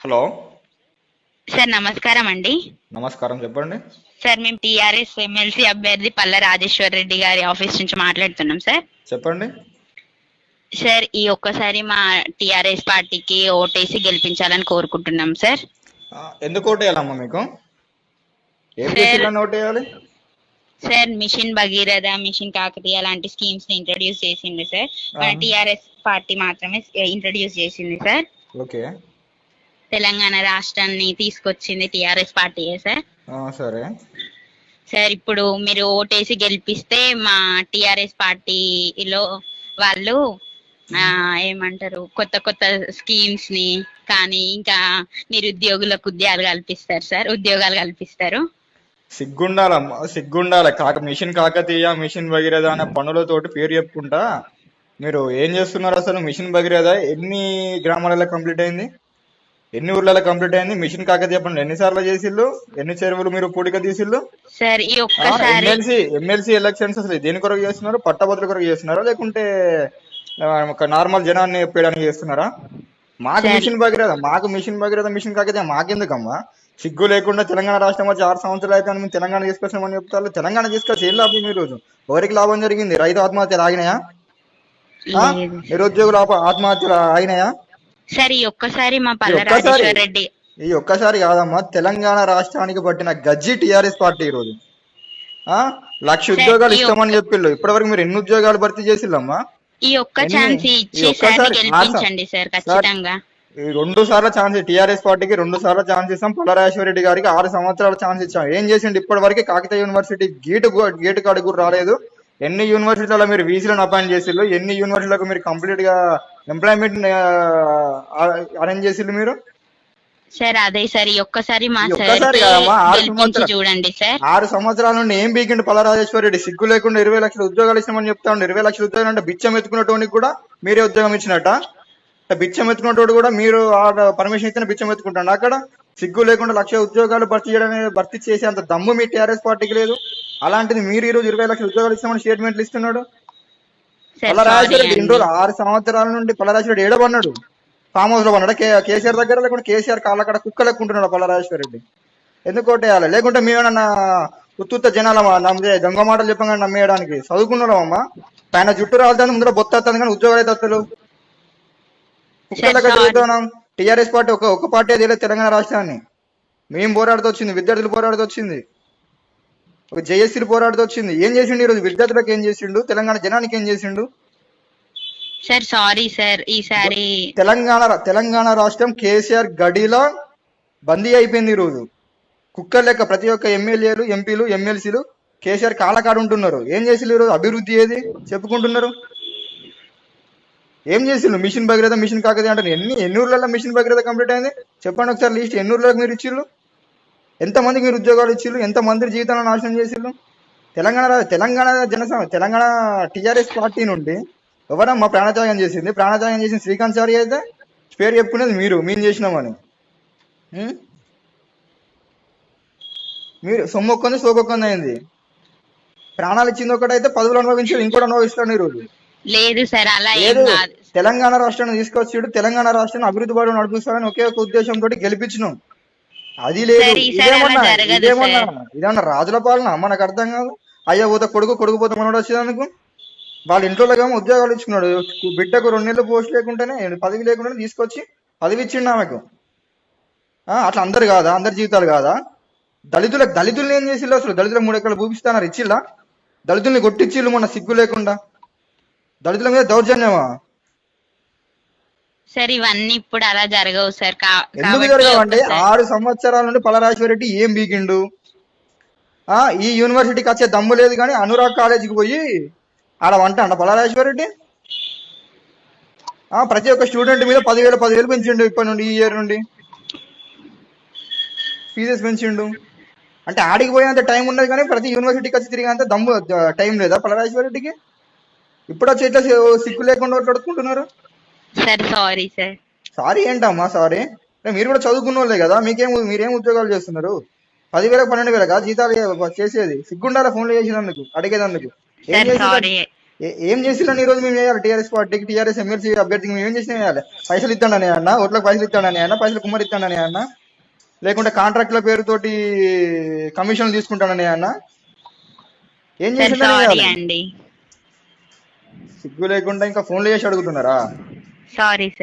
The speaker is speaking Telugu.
హలో. సార్ నమస్కారం అండి. నమస్కారం చెప్పండి. సార్ మేము టీఆర్ఎస్ ఎమ్మెల్సీ అభ్యర్థి పల్ల రాజేశ్వర్ రెడ్డి గారి ఆఫీస్ నుంచి మాట్లాడుతున్నాం సార్. చెప్పండి. సార్ ఈ ఒక్కసారి మా టీఆర్ఎస్ పార్టీకి ఓటేసి గెలిపించాలని కోరుకుంటున్నాం సార్. ఎందుకు ఓటేయాలమ్మా మీకు? ఏం సార్. చేసిందని ఓటేయాలి? Sir mission Bhagiratha mission Kakatiya లాంటి స్కీమ్స్ని ఇంట్రడ్యూస్ చేసింది సార్. మన. టీఆర్ఎస్ పార్టీ మాత్రమే ఇంట్రడ్యూస్ చేసింది సార్. ఓకే. తెలంగాణ రాష్ట్రాన్ని తీసుకొచ్చింది టీఆర్ఎస్ పార్టీయే సార్? సరే. సార్ ఇప్పుడు మీరు ఓటేసి గెలిపిస్తే మా టిఆర్ఎస్ పార్టీలో వాళ్ళు ఏమంటారు కొత్త కొత్త స్కీమ్స్ని కానీ ఇంకా నిరుద్యోగులకు ఉద్యోగాలు కల్పిస్తారు సార్. ఉద్యోగాలు కల్పిస్తారు. సిగ్గుండాలమ్మా సిగ్గుండాలి. కాక మిషన్ కాకతీయ మిషన్ భగీరథ అనే పనులతోటి పేరు చెప్పుకుంటా. మీరు ఏం చేస్తున్నారు అసలు? మిషన్ భగీరథ ఎన్ని గ్రామాలలో కంప్లీట్ అయింది? ఎన్ని ఊర్లలో కంప్లీట్ అయింది? మిషన్ కాకతీయ పనులు ఎన్నిసార్లు చేసిళ్ళు ఎన్ని చెరువులు మీరు పూడిక తీసిళ్ళు సార్ ఈ ఒక్కసారి ఎమ్మెల్సీ ఎమ్మెల్సీ ఎలక్షన్స్ అసలు దేని కొరకు చేస్తున్నారు? పట్టభద్రుల కొరకు చేస్తున్నారా? లేకుంటే నార్మల్ జనాన్ని ఒప్పేయడానికి చేస్తున్నారా? మాకు. మిషన్ భగీరథ మాకు మిషన్ భగీరథ మిషన్ కాకతే మాకెందుకమ్మా? సిగ్గు లేకుండా తెలంగాణ రాష్ట్రం వచ్చి ఆరు సంవత్సరాలు అయితే మేము తెలంగాణ తీసుకొచ్చామని చెప్తారు. తెలంగాణ తీసుకొచ్చి ఏం లాభం ఈ రోజు? ఎవరికి లాభం జరిగింది? రైతు ఆత్మహత్యలు ఆగినాయా. నిరుద్యోగుల ఆత్మహత్యలు ఆగినాయా? సార్ ఈ ఒక్కసారి మా రెడ్డి. ఈ ఒక్కసారి కాదమ్మా తెలంగాణ రాష్ట్రానికి పట్టిన గజ్జి టిఆర్ఎస్ పార్టీ ఈ రోజు. ఆ? లక్ష ఉద్యోగాలు ఇస్తామని చెప్పిళ్ళు. ఇప్పటివరకు మీరు ఎన్ని ఉద్యోగాలు భర్తీ చేసిల్లమ్మా ఈ ఒక్క? ఛాన్స్ ఇచ్చి గెలిపించండి సార్ ఖచ్చితంగా. ఈ రెండు సార్లు ఛాన్స్ టిఆర్ఎస్ పార్టీకి రెండు సార్లు ఛాన్స్ ఇస్తాం. పుల్లరాజేశ్వర రెడ్డి గారికి ఆరు సంవత్సరాల ఛాన్స్ ఇచ్చాం. ఏం చేసిండు ఇప్పటి వరకు కాకతీయ యూనివర్సిటీ గేటు గేటు కాడికి కూడా రాలేదు. ఎన్ని యూనివర్సిటీలలో మీరు వీసీలను అపాయింట్ చేసిళ్ళు? ఎన్ని యూనివర్సిటీలకు మీరు కంప్లీట్గా ఎంప్లాయ్మెంట్ అరేంజ్ చేసిళ్ళు మీరు? సార్ అదే సార్ ఒక్కసారి మా సార్. చూడండి సార్. ఆరు సంవత్సరాల నుండి ఏం బీకిండు పల్లరాజేశ్వర రెడ్డి? సిగ్గు లేకుండా ఇరవై లక్షల ఉద్యోగాలు ఇస్తామని చెప్తా ఉండే. ఇరవై లక్షల ఉద్యోగాలు అంటే బిచ్చం ఎత్తుకున్నటువంటి కూడా మీరే ఉద్యోగం ఇచ్చినట్ట? బిచ్చం ఎత్తుకున్నటోడు కూడా మీరు పర్మిషన్ ఇచ్చిన బిచ్చం ఎత్తుకుంటాడు అక్కడ? సిగ్గు లేకుండా లక్ష ఉద్యోగాలు భర్తీ చేయడమే భర్తీ చేసే అంత దమ్ము మీ టీఆర్ఎస్ పార్టీకి లేదు. అలాంటిది మీరు ఈ రోజు ఇరవై లక్షల ఉద్యోగాలు ఇస్తామని స్టేట్మెంట్లు ఇస్తున్నాడు. సార్ పల్లరాజేశ్వర సారీ రెడ్డి ఇన్ని అండి. రోజులు ఆరు సంవత్సరాల నుండి పల్లరాజేశ్వర రెడ్డి ఏడబన్నాడు ఫామ్ హౌస్లో పన్నాడు కే- కేసీఆర్ దగ్గర లేకుంటే కేసీఆర్ కాళ్ళక్కడ కుక్క లెక్కుంటున్నాడు పల్లరాజేశ్వర రెడ్డి ఎందుకు ఓటేయాలి లేకుంటే మేమేమన్నా ఉత్తుత్త జనాల నమ్మే దొంగ మాటలు చెప్పంగా నమ్మేయడానికి చదువుకున్నామమ్మా పైన జుట్టు రాలుతుంది ముందర బొత్త వస్తుంది కానీ ఉద్యోగాలు అయితే తిరుగుతున్నాం టీఆర్ఎస్ పార్టీ ఒక ఒక పార్టీ తెలియదు తెలంగాణ రాష్ట్రాన్ని. మేము పోరాడుతూ వచ్చింది విద్యార్థులు పోరాడుతూ వచ్చింది. ఒక జేఏసీలు పోరాడుతూ వచ్చింది. ఏం చేసిండు ఈరోజు? విద్యార్థులకు ఏం చేసిండు? తెలంగాణ జనానికి ఏం చేసిండు? సార్ సారీ సార్ ఈసారి తెలంగాణ తెలంగాణ రాష్ట్రం కేసీఆర్ గడిలో బందీ అయిపోయింది ఈరోజు. కుక్కర్ లెక్క ప్రతి ఒక్క ఎమ్మెల్యేలు ఎంపీలు ఎమ్మెల్సీలు కేసీఆర్ కాలకాడు ఉంటున్నారు ఏం చేసిల్లు ఈరోజు? అభివృద్ధి ఏది? చెప్పుకుంటున్నారు? ఏం చేసిండ్రు మిషన్ భగీరథ మిషన్ కాకది అంటారు ఎన్ని ఎన్ని ఊర్లలో మిషన్ భగీరథ కంప్లీట్ అయింది? చెప్పండి ఒకసారి లిస్ట్ ఎన్ని ఊర్లకు మీరు ఇచ్చిళ్ళు ఎంతమందికి మీరు ఉద్యోగాలు ఇచ్చిళ్ళు ఎంతమంది జీవితాలను నాశనం చేసిళ్ళు తెలంగాణ తెలంగాణ జనసమ తెలంగాణ టీఆర్ఎస్ పార్టీ నుండి ఎవరమ్మా ప్రాణత్యాగం చేసింది. ప్రాణత్యాగం చేసిన శ్రీకాంత్ చారి అయితే పేరు చెప్పుకునేది మీరు. మేము చేసినామని? మీరు సొమ్మొక్కంది సోకొక్కంది అయింది. ప్రాణాలు ఇచ్చింది ఒకటైతే పదవులు అనుభవించారు ఇంకోటి అనుభవిస్తాడు ఈ రోజు లేదు సార్ అలా లేదు. తెలంగాణ రాష్ట్రాన్ని తీసుకొచ్చాడు తెలంగాణ రాష్ట్రాన్ని అభివృద్ధి బాడు నడిపిస్తాడని ఒకే ఒక ఉద్దేశంతో గెలిపించినాం. అది లేదు. ఇదేమన్నా ఇదేమన్నా రాజుల పాలన? మనకు అర్థం కాదు. అయ్యా పోతే కొడుకు కొడుకు పోతే మనోడు వచ్చేందుకు వాళ్ళ ఇంట్లో ఏమో ఉద్యోగాలు ఇచ్చుకున్నాడు బిడ్డకు రెండు నెలలు పోస్ట్ లేకుండానే పదవి లేకుండానే తీసుకొచ్చి పదవి ఇచ్చిండు ఆమెకు. ఆ, అట్లా అందరు కాదా? అందరి జీవితాలు కాదా? దళితులకు దళితుల్ని ఏం చేసిల్లు అసలు? దళితులకు మూడు ఎకరాలు భూపిస్తానారు ఇచ్చిల్లా దళితుల్ని కొట్టిచ్చిల్లు మొన్న సిగ్గు లేకుండా. దళితుల మీద దౌర్జన్యమా? సార్ ఇవన్నీ ఇప్పుడు అలా జరగవు సార్. ఎందుకు ఒక్కసారి- ఆరు సంవత్సరాల నుండి పలరాజేశ్వర రెడ్డి ఏం బీకిండు? ఆ ఈ యూనివర్సిటీకి వచ్చే దమ్ము లేదు కానీ అనురాగ్ కాలేజీకి పోయి ఆడ వంట అంట పలరాజేశ్వర రెడ్డి ఆ ప్రతి ఒక్క స్టూడెంట్ మీద పదివేలు పదివేలు పెంచిండు ఇప్పటి నుండి ఈ ఇయర్ నుండి. ఫీజెస్ పెంచిండు. అంటే ఆడికి పోయేంత టైం ఉన్నది కానీ ప్రతి యూనివర్సిటీకి వచ్చి తిరిగేంత దమ్ము టైం లేదా పలరాజేశ్వర రెడ్డికి ఇప్పుడు వచ్చి ఇట్లా సిగ్గు లేకుండా కొట్టుకుంటున్నారు సార్ సారీ సార్ సారీ ఏంటమ్మా సారీ మీరు కూడా చదువుకున్న వాళ్ళే కదా మీకేం మీరేం ఉద్యోగాలు చేస్తున్నారు? పదివేలకు పన్నెండు వేలకా? జీతాలు ఏ- చేసేది. సిగ్గుండాల ఫోన్లు చేసినందుకు అడిగేదందుకు? ఏం చేసిల్లని ఈ రోజు మేము చేయాలి? టీఆర్ఎస్ పార్టీకి టీఆర్ఎస్ ఎమ్మెల్సీ అభ్యర్థికి మేము ఏం చేసినా చేయాలి? పైసలు ఇస్తాడని అన్న ఓట్లకు పైసలు ఇస్తాడని అన్న పైసలు కుమ్మరి ఇస్తాడని అన్న లేకుంటే కాంట్రాక్ట్ల పేరుతోటి కమిషన్లు తీసుకుంటానని అన్న ఏం చేసిందని అండి. సిగ్గు లేకుండా ఇంకా ఫోన్లు చేసి అడుగుతున్నారా? Sorry sir